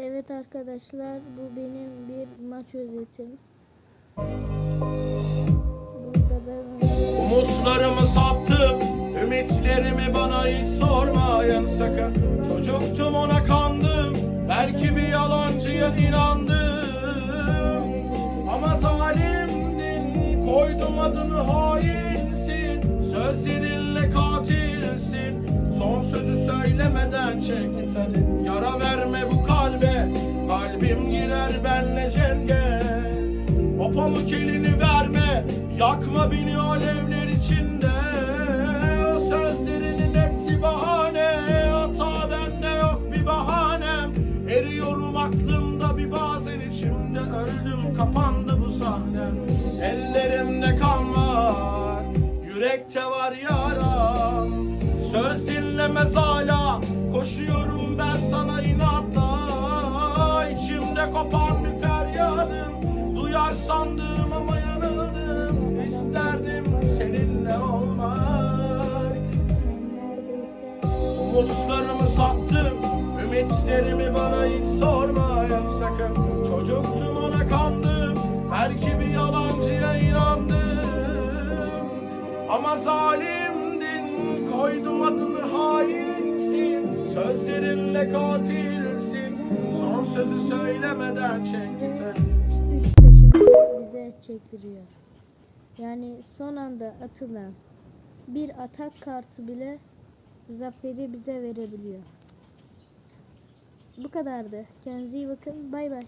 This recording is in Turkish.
Evet arkadaşlar bu benim bir maç özetim. Umutlarımı sattım Ümitlerimi bana hiç sormayın sakın. Çocuktum ona kandım Belki bir yalancıya inandım. Ama zalimdin Koydum adını hainsin Sözlerinle katilsin. Son sözü söylemeden çek hadi Yara verme Yakma beni alevler içinde. Sözlerinin hepsi bahane. Hata bende yok bir bahanem. Eriyorum aklımda bir bazen içimde. Öldüm kapandı bu sahnem Ellerimde kan var Yürekte var yaram. Söz dinlemez hala Koşuyorum ben sana inatla. İçimde kopan bir feryadım. Duyar sandım Umutlarımı sattım Ümitlerimi bana hiç sormayın sakın. Çocuktum ona kandım Belki bir yalancıya inandım. Ama zalimdin Koydum adını hainsin. Sözlerinle katilsin Son sözü söylemeden çek git bize çektiriyor. Yani son anda atılan bir atak kartı bile zaferi bize verebiliyor. Bu kadardı. Kendinize iyi bakın. Bay bay.